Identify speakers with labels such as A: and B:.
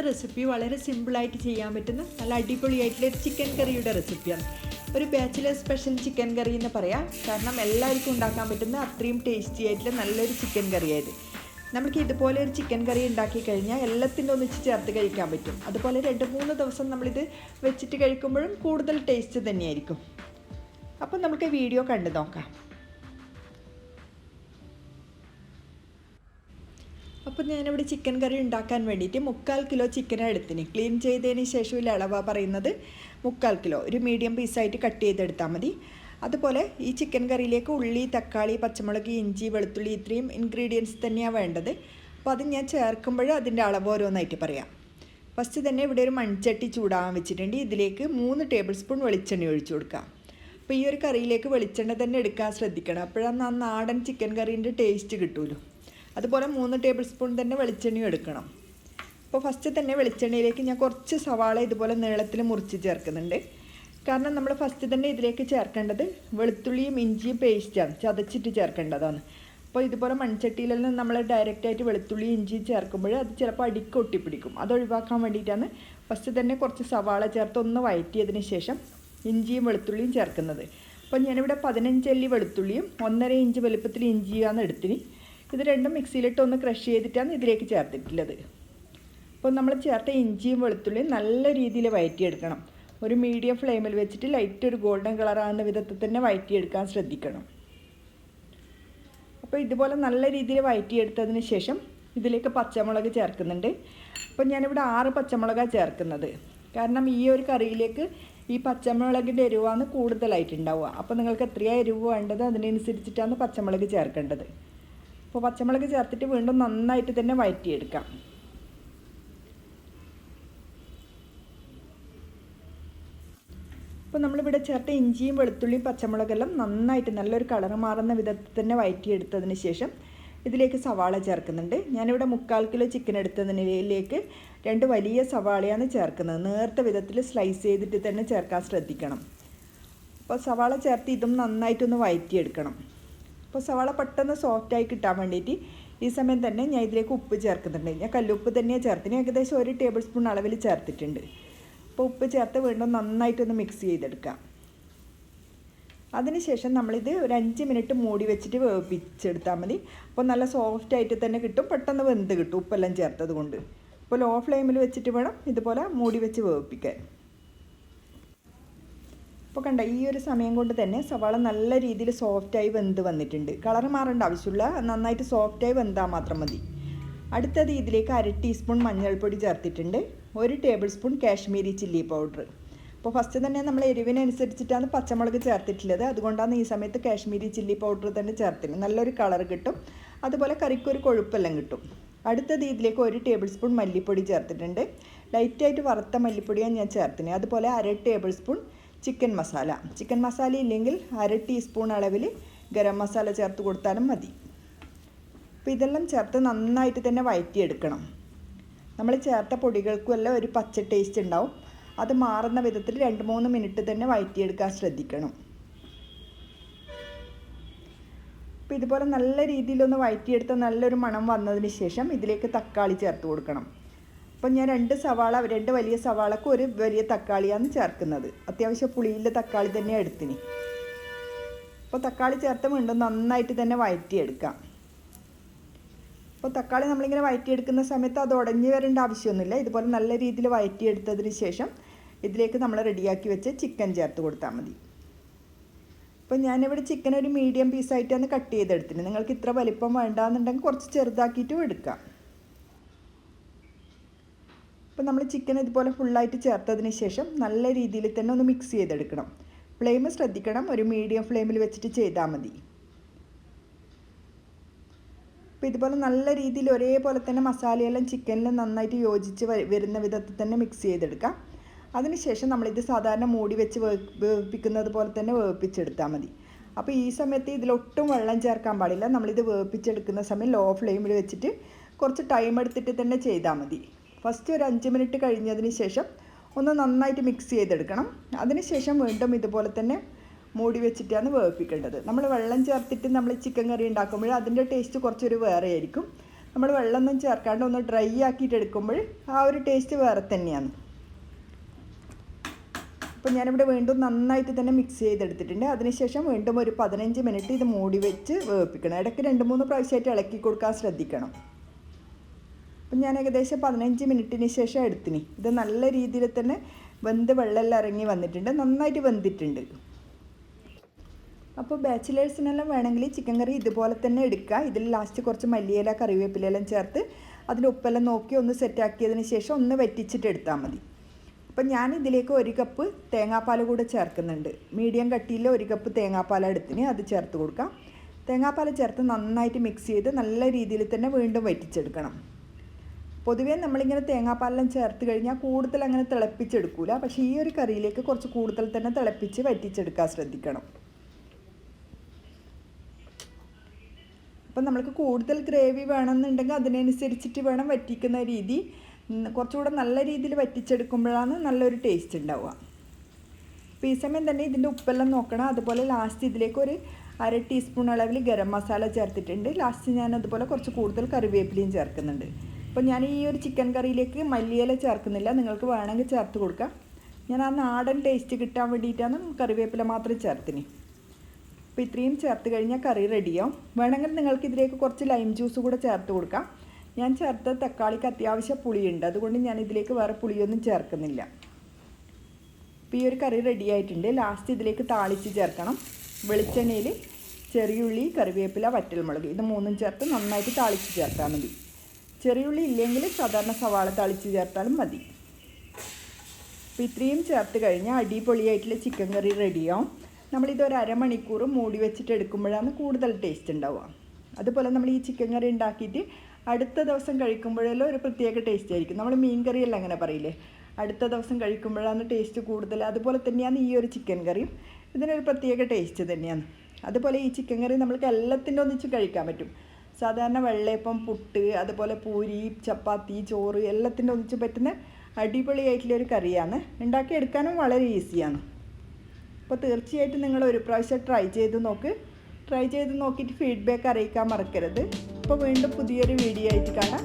A: ഇന്നത്തെ റെസിപ്പി വളരെ സിമ്പിളായിട്ട് ചെയ്യാൻ പറ്റുന്ന നല്ല അടിപൊളിയായിട്ടുള്ള ചിക്കൻ കറിയുടെ റെസിപ്പിയാണ് ഒരു ബാച്ചിലർ സ്പെഷ്യൽ ചിക്കൻ കറി എന്ന് പറയാം. കാരണം എല്ലാവർക്കും ഉണ്ടാക്കാൻ പറ്റുന്ന അത്രയും ടേസ്റ്റി ആയിട്ടുള്ള നല്ലൊരു ചിക്കൻ കറിയായത് നമുക്ക് ഇതുപോലെ ഒരു ചിക്കൻ കറി ഉണ്ടാക്കി കഴിഞ്ഞാൽ എല്ലാത്തിന്റെ ഒന്നിച്ച് ചേർത്ത് കഴിക്കാൻ പറ്റും. അതുപോലെ രണ്ട് മൂന്ന് ദിവസം നമ്മളിത് വെച്ചിട്ട് കഴിക്കുമ്പോഴും കൂടുതൽ ടേസ്റ്റ് തന്നെയായിരിക്കും. അപ്പം നമുക്ക് വീഡിയോ കണ്ടു നോക്കാം. അപ്പോൾ ഞാനിവിടെ ചിക്കൻ കറി ഉണ്ടാക്കാൻ വേണ്ടിയിട്ട് മുക്കാൽ കിലോ ചിക്കൻ എടുത്തിന്. ക്ലീൻ ചെയ്തതിന് ശേഷം ഇളവ പറയുന്നത് മുക്കാൽ കിലോ. ഒരു മീഡിയം പീസായിട്ട് കട്ട് ചെയ്തെടുത്താൽ മതി. അതുപോലെ ഈ ചിക്കൻ കറിയിലേക്ക് ഉള്ളി തക്കാളി പച്ചമുളക് ഇഞ്ചി വെളുത്തുള്ളി ഇത്രയും ഇൻഗ്രീഡിയൻസ് തന്നെയാണ് വേണ്ടത്. അപ്പോൾ അത് ഞാൻ ചേർക്കുമ്പോൾ അതിന്റെ അളവ് ഓരോന്നായിട്ട് പറയാം. ഫസ്റ്റ് തന്നെ ഇവിടെ ഒരു മൺചട്ടി ചൂടാകാൻ വെച്ചിട്ടുണ്ട്. ഇതിലേക്ക് മൂന്ന് ടേബിൾ സ്പൂൺ വെളിച്ചെണ്ണ ഒഴിച്ചു കൊടുക്കാം. അപ്പോൾ ഈ ഒരു കറിയിലേക്ക് വെളിച്ചെണ്ണ തന്നെ എടുക്കാൻ ശ്രദ്ധിക്കണം. അപ്പോഴാണ് ആ നാടൻ ചിക്കൻ കറീന്റെ ടേസ്റ്റ് കിട്ടുമല്ലോ അതുപോലെ മൂന്ന് ടേബിൾ സ്പൂൺ തന്നെ വെളിച്ചെണ്ണയും എടുക്കണം. അപ്പോൾ ഫസ്റ്റ് തന്നെ വെളിച്ചെണ്ണയിലേക്ക് ഞാൻ കുറച്ച് സവാള ഇതുപോലെ നീളത്തിൽ മുറിച്ച് ചേർക്കുന്നുണ്ട്. കാരണം നമ്മൾ ഫസ്റ്റ് തന്നെ ഇതിലേക്ക് ചേർക്കേണ്ടത് വെളുത്തുള്ളിയും ഇഞ്ചിയും പേസ്റ്റാണ് ചതച്ചിട്ട് ചേർക്കേണ്ടതാണ്. അപ്പോൾ ഇതുപോലെ മൺചട്ടിയിലെല്ലാം നമ്മൾ ഡയറക്റ്റായിട്ട് വെളുത്തുള്ളിയും ഇഞ്ചിയും ചേർക്കുമ്പോൾ അത് ചിലപ്പോൾ അടിക്ക് ഒട്ടിപ്പിടിക്കും. അത് ഒഴിവാക്കാൻ വേണ്ടിയിട്ടാണ് ഫസ്റ്റ് തന്നെ കുറച്ച് സവാള ചേർത്ത് ഒന്ന് വഴറ്റിയതിന് ശേഷം ഇഞ്ചിയും വെളുത്തുള്ളിയും ചേർക്കുന്നത്. അപ്പോൾ ഞാനിവിടെ പതിനഞ്ചല്ലി വെളുത്തുള്ളിയും ഒന്നര ഇഞ്ച് വലുപ്പത്തിൽ ഇഞ്ചിയാണ് എടുത്തിന്. ഇത് രണ്ടും മിക്സിയിലിട്ട് ഒന്ന് ക്രഷ് ചെയ്തിട്ടാണ് ഇതിലേക്ക് ചേർത്തിട്ടുള്ളത്. അപ്പോൾ നമ്മൾ ചേർത്ത ഇഞ്ചിയും വെളുത്തുള്ളിയും നല്ല രീതിയിൽ വഴറ്റിയെടുക്കണം ഒരു മീഡിയം ഫ്ലെയിമിൽ വെച്ചിട്ട് ലൈറ്റ് ഒരു ഗോൾഡൻ കളറാകുന്ന വിധത്തിൽ തന്നെ വഴറ്റിയെടുക്കാൻ ശ്രദ്ധിക്കണം. അപ്പോൾ ഇതുപോലെ നല്ല രീതിയിൽ വഴറ്റിയെടുത്തതിന് ശേഷം ഇതിലേക്ക് പച്ചമുളക് ചേർക്കുന്നുണ്ട്. അപ്പോൾ ഞാനിവിടെ ആറ് പച്ചമുളകാണ് ചേർക്കുന്നത്. കാരണം ഈ ഒരു കറിയിലേക്ക് ഈ പച്ചമുളകിന്റെ എരിവാണ് കൂടുതലായിട്ടുണ്ടാവുക. അപ്പോൾ നിങ്ങൾക്ക് എത്രയാണ് എരിവ് വേണ്ടത്? അതിനനുസരിച്ചിട്ടാണ് പച്ചമുളക് ചേർക്കേണ്ടത്. അപ്പോൾ പച്ചമുളക് ചേർത്തിട്ട് വീണ്ടും നന്നായിട്ട് തന്നെ വഴറ്റിയെടുക്കാം അപ്പോൾ നമ്മളിവിടെ ചേർത്ത ഇഞ്ചിയും വെളുത്തുള്ളിയും പച്ചമുളകെല്ലാം നന്നായിട്ട് നല്ലൊരു കളർ മാറുന്ന വിധത്തിൽ തന്നെ വഴറ്റിയെടുത്തതിന് ശേഷം ഇതിലേക്ക് സവാള ചേർക്കുന്നുണ്ട്. ഞാനിവിടെ മുക്കാൽ കിലോ ചിക്കൻ എടുത്തതിനിലേക്ക് രണ്ട് വലിയ സവാളയാണ് ചേർക്കുന്നത്. നേർത്ത വിധത്തിൽ സ്ലൈസ് ചെയ്തിട്ട് തന്നെ ചേർക്കാൻ ശ്രദ്ധിക്കണം. അപ്പോൾ സവാള ചേർത്ത് ഇതും നന്നായിട്ടൊന്ന് വഴറ്റിയെടുക്കണം അപ്പോൾ സവാള പെട്ടെന്ന് സോഫ്റ്റായി കിട്ടാൻ വേണ്ടിയിട്ട് ഈ സമയം തന്നെ ഞാൻ ഇതിലേക്ക് ഉപ്പ് ചേർക്കുന്നുണ്ട്. ഞാൻ കല്ലുപ്പ് തന്നെയാണ് ചേർത്തിന്. ഏകദേശം ഒരു ടേബിൾ സ്പൂൺ അളവിൽ ചേർത്തിട്ടുണ്ട്. അപ്പോൾ ഉപ്പ് ചേർത്ത് വീണ്ടും നന്നായിട്ടൊന്ന് മിക്സ് ചെയ്തെടുക്കാം. അതിനുശേഷം നമ്മളിത് ഒരു അഞ്ച് മിനിറ്റ് മൂടി വെച്ചിട്ട് വേവിപ്പിച്ചെടുത്താൽ മതി. അപ്പോൾ നല്ല സോഫ്റ്റ് ആയിട്ട് തന്നെ കിട്ടും. പെട്ടെന്ന് വെന്ത് കിട്ടും ഉപ്പെല്ലാം ചേർത്തത് കൊണ്ട്. അപ്പോൾ ലോ ഫ്ലെയിമിൽ വെച്ചിട്ട് വേണം ഇതുപോലെ മൂടി വെച്ച് വേവിപ്പിക്കാൻ. അപ്പോൾ കണ്ട ഈ ഒരു സമയം കൊണ്ട് തന്നെ സവാള നല്ല രീതിയിൽ സോഫ്റ്റായി വെന്ത് വന്നിട്ടുണ്ട്. കളർ മാറേണ്ട ആവശ്യമില്ല. നന്നായിട്ട് സോഫ്റ്റായി വെന്താൽ മാത്രം മതി. അടുത്തത് ഇതിലേക്ക് അര ടീസ്പൂൺ മഞ്ഞൾപ്പൊടി ചേർത്തിട്ടുണ്ട്. ഒരു table spoon Kashmiri chilli powder അപ്പോൾ ഫസ്റ്റ് തന്നെ നമ്മൾ എരിവിനനുസരിച്ചിട്ടാണ് പച്ചമുളക് ചേർത്തിട്ടുള്ളത്. അതുകൊണ്ടാണ് ഈ സമയത്ത് കാശ്മീരി ചില്ലി പൗഡർ തന്നെ ചേർത്തിന്. നല്ലൊരു കളർ കിട്ടും. അതുപോലെ കറിക്കൊരു കൊഴുപ്പെല്ലാം കിട്ടും. അടുത്തത് ഇതിലേക്ക് ഒരു ടേബിൾ സ്പൂൺ മല്ലിപ്പൊടി ചേർത്തിട്ടുണ്ട്. ലൈറ്റായിട്ട് വറുത്ത മല്ലിപ്പൊടിയാണ് ഞാൻ ചേർത്തിന്. അതുപോലെ അര table spoon chicken masala. Chicken masala ഇല്ലെങ്കിൽ അര ടീസ്പൂൺ അളവിൽ ഗരം മസാല ചേർത്ത് കൊടുത്താലും മതി. അപ്പോൾ ഇതെല്ലാം ചേർത്ത് നന്നായിട്ട് തന്നെ വഴറ്റിയെടുക്കണം നമ്മൾ ചേർത്ത പൊടികൾക്കും എല്ലാം ഒരു പച്ച ടേസ്റ്റ് ഉണ്ടാവും. അത് മാറുന്ന വിധത്തിൽ രണ്ട് മൂന്ന് മിനിറ്റ് തന്നെ വഴറ്റിയെടുക്കാൻ ശ്രദ്ധിക്കണം. അപ്പോൾ ഇതുപോലെ നല്ല രീതിയിലൊന്ന് വഴറ്റിയെടുത്ത് നല്ലൊരു മണം വന്നതിന് ശേഷം ഇതിലേക്ക് തക്കാളി ചേർത്ത് കൊടുക്കണം. അപ്പം ഞാൻ രണ്ട് സവാള രണ്ട് വലിയ സവാളക്ക് ഒരു വലിയ തക്കാളിയാണ് ചേർക്കുന്നത്. അത്യാവശ്യം പുളിയിലെ തക്കാളി തന്നെ എടുത്തിന്. അപ്പോൾ തക്കാളി ചേർത്ത് വീണ്ടും നന്നായിട്ട് തന്നെ വഴറ്റിയെടുക്കാം അപ്പോൾ തക്കാളി നമ്മളിങ്ങനെ വഴറ്റിയെടുക്കുന്ന സമയത്ത് അത് ഉടഞ്ഞു വരേണ്ട ആവശ്യമൊന്നുമില്ല. ഇതുപോലെ നല്ല രീതിയിൽ വഴറ്റിയെടുത്തതിന് ശേഷം ഇതിലേക്ക് നമ്മൾ റെഡിയാക്കി വെച്ച് ചിക്കൻ ചേർത്ത് കൊടുത്താൽ മതി. അപ്പോൾ ഞാനിവിടെ ചിക്കൻ ഒരു മീഡിയം പീസായിട്ടാണ് കട്ട് ചെയ്തെടുത്തിന്. നിങ്ങൾക്ക് ഇത്ര വലിപ്പം വേണ്ടാന്നുണ്ടെങ്കിൽ കുറച്ച് ചെറുതാക്കിയിട്ടും എടുക്കാം. അപ്പോൾ നമ്മൾ ചിക്കൻ ഇതുപോലെ ഫുള്ളായിട്ട് ചേർത്തതിന് ശേഷം നല്ല രീതിയിൽ തന്നെ ഒന്ന് മിക്സ് ചെയ്തെടുക്കണം. ഫ്ലെയിം ശ്രദ്ധിക്കണം. ഒരു മീഡിയം ഫ്ലെയിമിൽ വെച്ചിട്ട് ചെയ്താൽ മതി. അപ്പോൾ ഇതുപോലെ നല്ല രീതിയിൽ ഒരേപോലെ തന്നെ മസാലയെല്ലാം ചിക്കനിൽ നന്നായിട്ട് യോജിച്ച് വരുന്ന വിധത്തിൽ തന്നെ മിക്സ് ചെയ്തെടുക്കാം. അതിനുശേഷം നമ്മളിത് സാധാരണ മൂടി വെച്ച് വേവിപ്പിക്കുന്നത് പോലെ തന്നെ വേവിപ്പിച്ചെടുത്താൽ മതി. അപ്പോൾ ഈ സമയത്ത് ഇതിലൊട്ടും വെള്ളം ചേർക്കാൻ പാടില്ല. നമ്മളിത് വേവിപ്പിച്ചെടുക്കുന്ന സമയം ലോ ഫ്ലെയിമിൽ വെച്ചിട്ട് കുറച്ച് ടൈം എടുത്തിട്ട് തന്നെ ചെയ്താൽ മതി. ഫസ്റ്റ് ഒരു അഞ്ച് മിനിറ്റ് കഴിഞ്ഞതിന് ശേഷം ഒന്ന് നന്നായിട്ട് മിക്സ് ചെയ്തെടുക്കണം. അതിനുശേഷം വീണ്ടും ഇതുപോലെ തന്നെ മൂടി വെച്ചിട്ടാണ് വേവിപ്പിക്കേണ്ടത്. നമ്മൾ വെള്ളം ചേർത്തിട്ട് നമ്മൾ ചിക്കൻ കറി ഉണ്ടാക്കുമ്പോൾ അതിന്റെ ടേസ്റ്റ് കുറച്ചൊരു വേറെ ആയിരിക്കും. നമ്മൾ വെള്ളമൊന്നും ചേർക്കാണ്ട് ഒന്ന് ഡ്രൈ ആക്കിയിട്ട് എടുക്കുമ്പോൾ ആ ഒരു ടേസ്റ്റ് വേറെ തന്നെയാണ്. അപ്പോൾ ഞാനിവിടെ വീണ്ടും നന്നായിട്ട് തന്നെ മിക്സ് ചെയ്തെടുത്തിട്ടുണ്ട്. അതിനുശേഷം വീണ്ടും ഒരു പതിനഞ്ച് മിനിറ്റ് ഇത് മൂടി വെച്ച് വേവിപ്പിക്കണം. ഇടയ്ക്ക് രണ്ട് മൂന്ന് പ്രാവശ്യമായിട്ട് ഇളക്കി കൊടുക്കാൻ ശ്രദ്ധിക്കണം. അപ്പം ഞാൻ ഏകദേശം പതിനഞ്ച് മിനിറ്റിന് ശേഷം എടുത്തിന്. ഇത് നല്ല രീതിയിൽ തന്നെ വെന്ത് വെള്ളമെല്ലാം ഇറങ്ങി വന്നിട്ടുണ്ട്. നന്നായിട്ട് വെന്തിട്ടുണ്ട്. അപ്പോൾ ബാച്ചിലേഴ്സിനെല്ലാം വേണമെങ്കിൽ ചിക്കൻ കറി ഇതുപോലെ തന്നെ എടുക്കുക. ഇതിൽ ലാസ്റ്റ് കുറച്ച് മല്ലിയില കറിവേപ്പിലെല്ലാം ചേർത്ത് അതിൽ ഉപ്പെല്ലാം നോക്കി ഒന്ന് സെറ്റാക്കിയതിന് ശേഷം ഒന്ന് വറ്റിച്ചിട്ട് എടുത്താൽ മതി. അപ്പം ഞാൻ ഇതിലേക്ക് ഒരു കപ്പ് തേങ്ങാപ്പാൽ കൂടെ ചേർക്കുന്നുണ്ട്. മീഡിയം കട്ടിയിൽ ഒരു കപ്പ് തേങ്ങാപ്പാൽ എടുത്തിന് അത് ചേർത്ത് കൊടുക്കാം. തേങ്ങാപ്പാൽ ചേർത്ത് നന്നായിട്ട് മിക്സ് ചെയ്ത് നല്ല രീതിയിൽ തന്നെ വീണ്ടും വറ്റിച്ചെടുക്കണം. പൊതുവേ നമ്മളിങ്ങനെ തേങ്ങാപ്പാലെല്ലാം ചേർത്ത് കഴിഞ്ഞാൽ കൂടുതൽ അങ്ങനെ തിളപ്പിച്ചെടുക്കൂല. പക്ഷേ ഈ ഒരു കറിയിലേക്ക് കുറച്ച് കൂടുതൽ തന്നെ തിളപ്പിച്ച് വറ്റിച്ചെടുക്കാൻ ശ്രദ്ധിക്കണം. അപ്പം നമ്മൾക്ക് കൂടുതൽ ഗ്രേവി വേണമെന്നുണ്ടെങ്കിൽ അതിനനുസരിച്ചിട്ട് വേണം വറ്റിക്കുന്ന രീതി. കുറച്ചുകൂടെ നല്ല രീതിയിൽ വറ്റിച്ചെടുക്കുമ്പോഴാണ് നല്ലൊരു ടേസ്റ്റ് ഉണ്ടാവുക. അപ്പോൾ ഈ സമയം തന്നെ ഇതിന്റെ ഉപ്പെല്ലാം നോക്കണം. അതുപോലെ ലാസ്റ്റ് ഇതിലേക്ക് ഒരു അര ടീസ്പൂൺ അളവിൽ ഗരം മസാല ചേർത്തിട്ടുണ്ട്. ലാസ്റ്റ് ഞാൻ അതുപോലെ കുറച്ച് കൂടുതൽ കറിവേപ്പിലയും ചേർക്കുന്നുണ്ട്. അപ്പോൾ ഞാൻ ഈ ഒരു ചിക്കൻ കറിയിലേക്ക് മല്ലിയില ചേർക്കുന്നില്ല. നിങ്ങൾക്ക് വേണമെങ്കിൽ ചേർത്ത് കൊടുക്കാം. ഞാൻ ആ നാടൻ ടേസ്റ്റ് കിട്ടാൻ വേണ്ടിയിട്ടാണ് കറിവേപ്പില മാത്രം ചേർത്തിന്. അപ്പോൾ ഇത്രയും ചേർത്ത് കഴിഞ്ഞാൽ കറി റെഡിയാവും വേണമെങ്കിൽ നിങ്ങൾക്ക് ഇതിലേക്ക് കുറച്ച് ലൈം ജ്യൂസ് കൂടെ ചേർത്ത് കൊടുക്കാം. ഞാൻ ചേർത്ത തക്കാളിക്ക് അത്യാവശ്യം പുളിയുണ്ട്. അതുകൊണ്ട് ഞാൻ ഇതിലേക്ക് വേറെ പുളിയൊന്നും ചേർക്കുന്നില്ല. അപ്പോൾ ഈ ഒരു കറി റെഡി ആയിട്ടുണ്ട്. ലാസ്റ്റ് ഇതിലേക്ക് താളിച്ച് ചേർക്കണം. വെളിച്ചെണ്ണയിൽ ചെറിയുള്ളി കറിവേപ്പില വറ്റൽമുളക് ഇത് മൂന്നും ചേർത്ത് നന്നായിട്ട് താളിച്ച് ചേർത്താൽ മതി. ചെറിയുള്ളി ഇല്ലെങ്കിൽ സാധാരണ സവാള തളിച്ച് ചേർത്താലും മതി. അപ്പോൾ ഇത്രയും ചേർത്ത് കഴിഞ്ഞാൽ അടിപൊളിയായിട്ടുള്ള ചിക്കൻ കറി റെഡിയാവും നമ്മളിത് ഒരു അരമണിക്കൂർ മൂടി വെച്ചിട്ട് എടുക്കുമ്പോഴാണ് കൂടുതൽ ടേസ്റ്റ് ഉണ്ടാവുക. അതുപോലെ നമ്മൾ ഈ ചിക്കൻ കറി ഉണ്ടാക്കിയിട്ട് അടുത്ത ദിവസം കഴിക്കുമ്പോഴെല്ലാം ഒരു പ്രത്യേക ടേസ്റ്റ് ആയിരിക്കും. നമ്മൾ മീൻ കറിയെല്ലാം അങ്ങനെ പറയില്ലേ? അടുത്ത ദിവസം കഴിക്കുമ്പോഴാണ് ടേസ്റ്റ് കൂടുതൽ അതുപോലെ തന്നെയാണ് ഈ ഒരു ചിക്കൻ കറിയും ഇതിനൊരു പ്രത്യേക ടേസ്റ്റ് തന്നെയാണ്. അതുപോലെ ഈ ചിക്കൻ കറി നമ്മൾക്ക് എല്ലാത്തിന്റെ ഒന്നിച്ച് കഴിക്കാൻ പറ്റും. സാധാരണ വെള്ളയപ്പം പുട്ട് അതുപോലെ പൂരി ചപ്പാത്തി ചോറ് എല്ലാത്തിന്റെ ഒന്നിച്ച് പറ്റുന്ന അടിപൊളിയായിട്ടുള്ള ഒരു കറിയാണ്. ഉണ്ടാക്കിയെടുക്കാനും വളരെ ഈസിയാണ്. അപ്പോൾ തീർച്ചയായിട്ടും നിങ്ങൾ ഒരു പ്രാവശ്യം ട്രൈ ചെയ്ത് നോക്ക്. ട്രൈ ചെയ്ത് നോക്കിയിട്ട് ഫീഡ്ബാക്ക് അറിയിക്കാൻ മറക്കരുത്. അപ്പോൾ വീണ്ടും പുതിയൊരു വീഡിയോ ആയിട്ട് കാണാം.